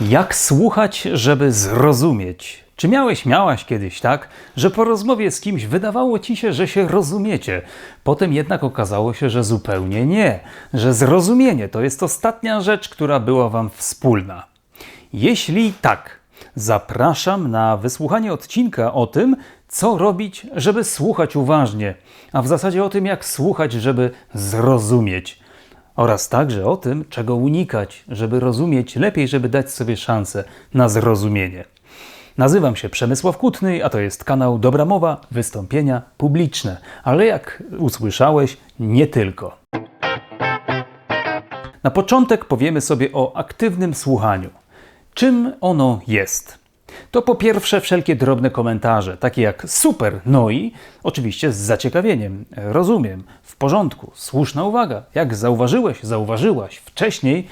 Jak słuchać, żeby zrozumieć? Czy miałeś, miałaś kiedyś tak, że po rozmowie z kimś wydawało ci się, że się rozumiecie, potem jednak okazało się, że zupełnie nie, że zrozumienie to jest ostatnia rzecz, która była wam wspólna? Jeśli tak, zapraszam na wysłuchanie odcinka o tym, co robić, żeby słuchać uważnie, a w zasadzie o tym, jak słuchać, żeby zrozumieć oraz także o tym, czego unikać, żeby rozumieć lepiej, żeby dać sobie szansę na zrozumienie. Nazywam się Przemysław Kutny, a to jest kanał Dobra Mowa, wystąpienia publiczne. Ale jak usłyszałeś, nie tylko. Na początek powiemy sobie o aktywnym słuchaniu. Czym ono jest? To po pierwsze wszelkie drobne komentarze, takie jak super, no i oczywiście z zaciekawieniem, rozumiem, w porządku, słuszna uwaga, jak zauważyłeś, zauważyłaś wcześniej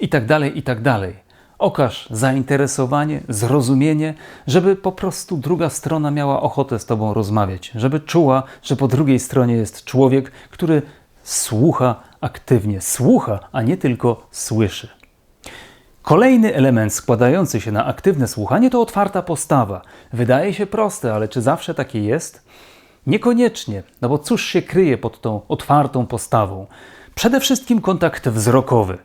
i tak dalej, i tak dalej. Okaż zainteresowanie, zrozumienie, żeby po prostu druga strona miała ochotę z Tobą rozmawiać, żeby czuła, że po drugiej stronie jest człowiek, który słucha aktywnie, słucha, a nie tylko słyszy. Kolejny element składający się na aktywne słuchanie to otwarta postawa. Wydaje się proste, ale czy zawsze takie jest? Niekoniecznie, no bo cóż się kryje pod tą otwartą postawą? Przede wszystkim kontakt wzrokowy.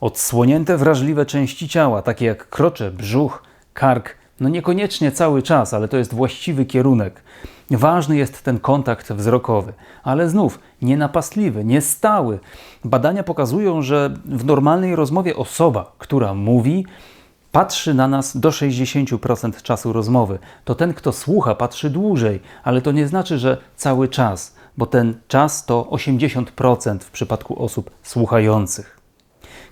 Odsłonięte wrażliwe części ciała, takie jak krocze, brzuch, kark, no niekoniecznie cały czas, ale to jest właściwy kierunek. Ważny jest ten kontakt wzrokowy, ale znów nienapastliwy, niestały. Badania pokazują, że w normalnej rozmowie osoba, która mówi, patrzy na nas do 60% czasu rozmowy. To ten, kto słucha, patrzy dłużej, ale to nie znaczy, że cały czas, bo ten czas to 80% w przypadku osób słuchających.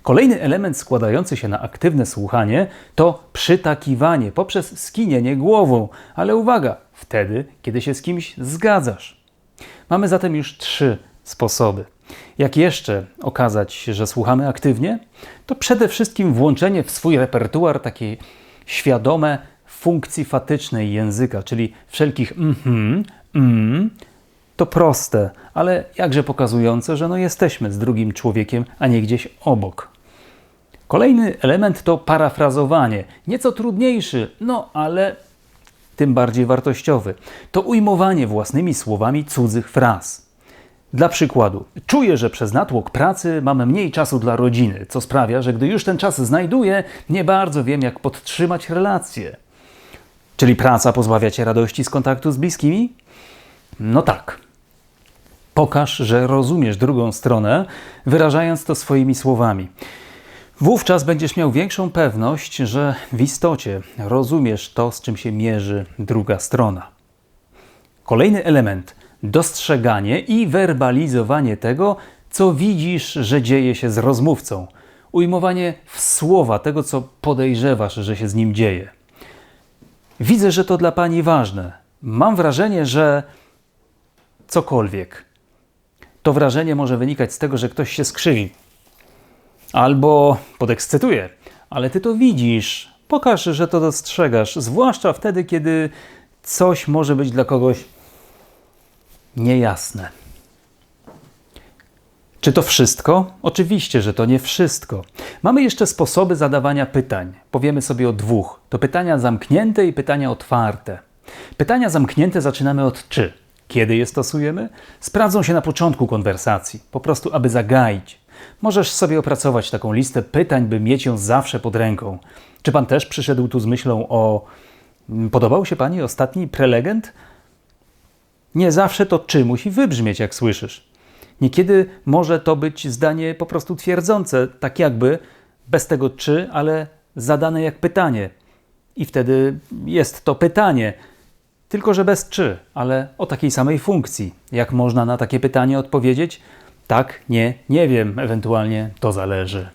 Kolejny element składający się na aktywne słuchanie to przytakiwanie poprzez skinienie głową, ale uwaga, wtedy, kiedy się z kimś zgadzasz. Mamy zatem już trzy sposoby. Jak jeszcze okazać, że słuchamy aktywnie? To przede wszystkim włączenie w swój repertuar takiej świadome funkcji fatycznej języka, czyli wszelkich mhm, mm, to proste, ale jakże pokazujące, że no jesteśmy z drugim człowiekiem, a nie gdzieś obok. Kolejny element to parafrazowanie. Nieco trudniejszy, no ale tym bardziej wartościowy. To ujmowanie własnymi słowami cudzych fraz. Dla przykładu, czuję, że przez natłok pracy mam mniej czasu dla rodziny, co sprawia, że gdy już ten czas znajduję, nie bardzo wiem, jak podtrzymać relacje. Czyli praca pozbawia cię radości z kontaktu z bliskimi? No tak. Pokaż, że rozumiesz drugą stronę, wyrażając to swoimi słowami. Wówczas będziesz miał większą pewność, że w istocie rozumiesz to, z czym się mierzy druga strona. Kolejny element dostrzeganie i werbalizowanie tego, co widzisz, że dzieje się z rozmówcą. Ujmowanie w słowa tego, co podejrzewasz, że się z nim dzieje. Widzę, że to dla Pani ważne. Mam wrażenie, że cokolwiek. To wrażenie może wynikać z tego, że ktoś się skrzywi albo podekscytuje, ale ty to widzisz. Pokaż, że to dostrzegasz, zwłaszcza wtedy, kiedy coś może być dla kogoś niejasne. Czy to wszystko? Oczywiście, że to nie wszystko. Mamy jeszcze sposoby zadawania pytań. Powiemy sobie o dwóch. To pytania zamknięte i pytania otwarte. Pytania zamknięte zaczynamy od czy. Kiedy je stosujemy? Sprawdzą się na początku konwersacji, po prostu aby zagaić. Możesz sobie opracować taką listę pytań, by mieć ją zawsze pod ręką. Czy pan też przyszedł tu z myślą o. Mm, podobał się pani ostatni prelegent? Nie zawsze to czy musi wybrzmieć, jak słyszysz. Niekiedy może to być zdanie po prostu twierdzące, tak jakby bez tego czy, ale zadane jak pytanie. I wtedy jest to pytanie, tylko że bez czy, ale o takiej samej funkcji. Jak można na takie pytanie odpowiedzieć? Tak, nie, nie wiem, ewentualnie to zależy.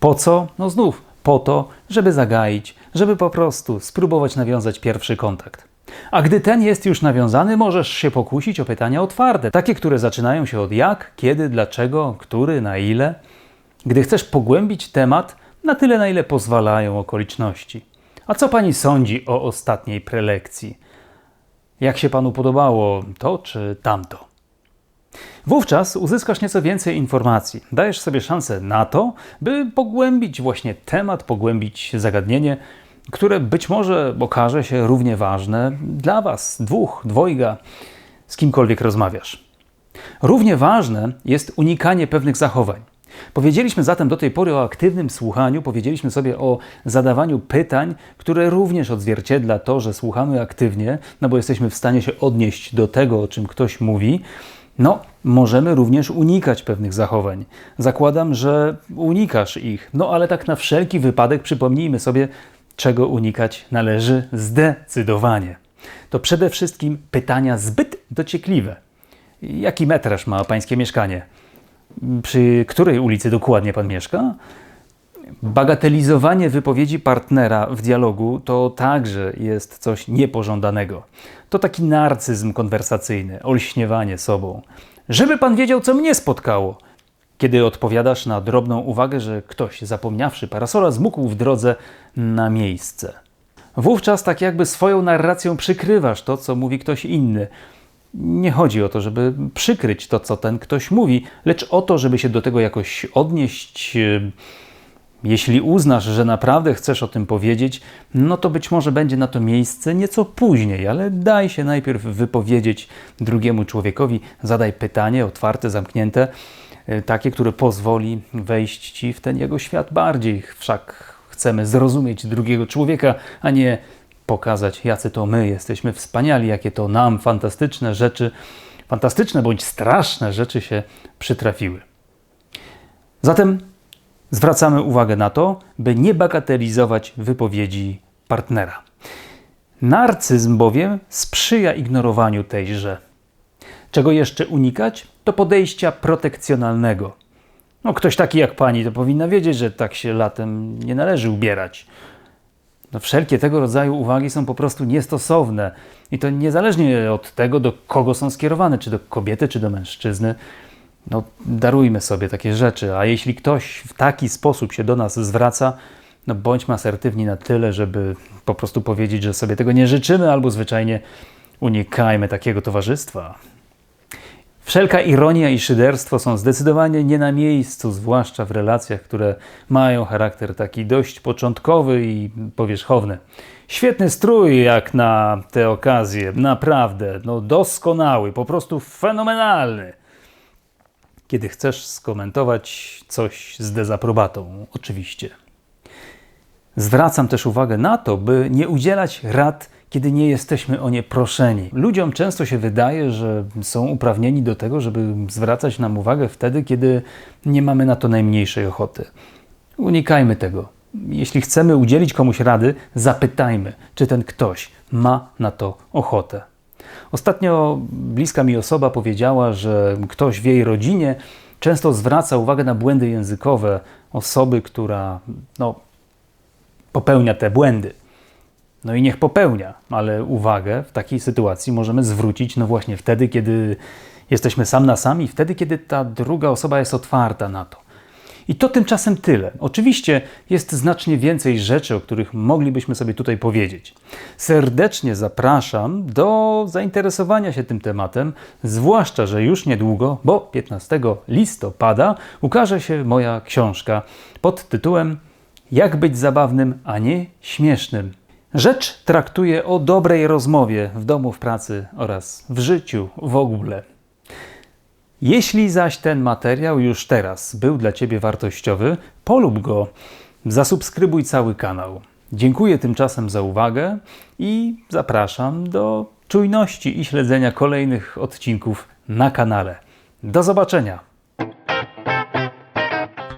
Po co? No znów, po to, żeby zagaić, żeby po prostu spróbować nawiązać pierwszy kontakt. A gdy ten jest już nawiązany, możesz się pokusić o pytania otwarte, takie, które zaczynają się od jak, kiedy, dlaczego, który, na ile. Gdy chcesz pogłębić temat, na tyle, na ile pozwalają okoliczności. A co pani sądzi o ostatniej prelekcji? Jak się panu podobało to czy tamto? Wówczas uzyskasz nieco więcej informacji. Dajesz sobie szansę na to, by pogłębić właśnie temat, pogłębić zagadnienie, które być może okaże się równie ważne dla Was, dwóch, dwojga, z kimkolwiek rozmawiasz. Równie ważne jest unikanie pewnych zachowań. Powiedzieliśmy zatem do tej pory o aktywnym słuchaniu, powiedzieliśmy sobie o zadawaniu pytań, które również odzwierciedla to, że słuchamy aktywnie, no bo jesteśmy w stanie się odnieść do tego, o czym ktoś mówi. No, możemy również unikać pewnych zachowań. Zakładam, że unikasz ich, no ale tak na wszelki wypadek przypomnijmy sobie, czego unikać należy zdecydowanie. To przede wszystkim pytania zbyt dociekliwe. Jaki metraż ma pańskie mieszkanie? Przy której ulicy dokładnie pan mieszka? Bagatelizowanie wypowiedzi partnera w dialogu to także jest coś niepożądanego. To taki narcyzm konwersacyjny, olśniewanie sobą. Żeby pan wiedział, co mnie spotkało. Kiedy odpowiadasz na drobną uwagę, że ktoś, zapomniawszy parasola, zmógł w drodze na miejsce. Wówczas tak jakby swoją narracją przykrywasz to, co mówi ktoś inny. Nie chodzi o to, żeby przykryć to, co ten ktoś mówi, lecz o to, żeby się do tego jakoś odnieść. Jeśli uznasz, że naprawdę chcesz o tym powiedzieć, no to być może będzie na to miejsce nieco później, ale daj się najpierw wypowiedzieć drugiemu człowiekowi, zadaj pytanie otwarte, zamknięte, e, takie, które pozwoli wejść ci w ten jego świat bardziej. Wszak chcemy zrozumieć drugiego człowieka, a nie pokazać, jacy to my jesteśmy wspaniali, jakie to nam fantastyczne rzeczy, fantastyczne bądź straszne rzeczy się przytrafiły. Zatem zwracamy uwagę na to, by nie bagatelizować wypowiedzi partnera. Narcyzm bowiem sprzyja ignorowaniu tejże. Czego jeszcze unikać? To podejścia protekcjonalnego. No, ktoś taki jak pani to powinna wiedzieć, że tak się latem nie należy ubierać. No, wszelkie tego rodzaju uwagi są po prostu niestosowne i to niezależnie od tego, do kogo są skierowane, czy do kobiety, czy do mężczyzny. No, darujmy sobie takie rzeczy, a jeśli ktoś w taki sposób się do nas zwraca, no bądźmy asertywni na tyle, żeby po prostu powiedzieć, że sobie tego nie życzymy, albo zwyczajnie unikajmy takiego towarzystwa. Wszelka ironia i szyderstwo są zdecydowanie nie na miejscu, zwłaszcza w relacjach, które mają charakter taki dość początkowy i powierzchowny. Świetny strój jak na te okazje, naprawdę, no doskonały, po prostu fenomenalny. Kiedy chcesz skomentować coś z dezaprobatą, oczywiście. Zwracam też uwagę na to, by nie udzielać rad kiedy nie jesteśmy o nie proszeni. Ludziom często się wydaje, że są uprawnieni do tego, żeby zwracać nam uwagę wtedy, kiedy nie mamy na to najmniejszej ochoty. Unikajmy tego. Jeśli chcemy udzielić komuś rady, zapytajmy, czy ten ktoś ma na to ochotę. Ostatnio bliska mi osoba powiedziała, że ktoś w jej rodzinie często zwraca uwagę na błędy językowe osoby, która no, popełnia te błędy. No i niech popełnia, ale uwagę w takiej sytuacji możemy zwrócić no właśnie wtedy, kiedy jesteśmy sam na sam i wtedy, kiedy ta druga osoba jest otwarta na to. I to tymczasem tyle. Oczywiście jest znacznie więcej rzeczy, o których moglibyśmy sobie tutaj powiedzieć. Serdecznie zapraszam do zainteresowania się tym tematem, zwłaszcza, że już niedługo, bo 15 listopada, ukaże się moja książka pod tytułem Jak być zabawnym, a nie śmiesznym. Rzecz traktuje o dobrej rozmowie w domu, w pracy oraz w życiu w ogóle. Jeśli zaś ten materiał już teraz był dla Ciebie wartościowy, polub go, zasubskrybuj cały kanał. Dziękuję tymczasem za uwagę i zapraszam do czujności i śledzenia kolejnych odcinków na kanale. Do zobaczenia!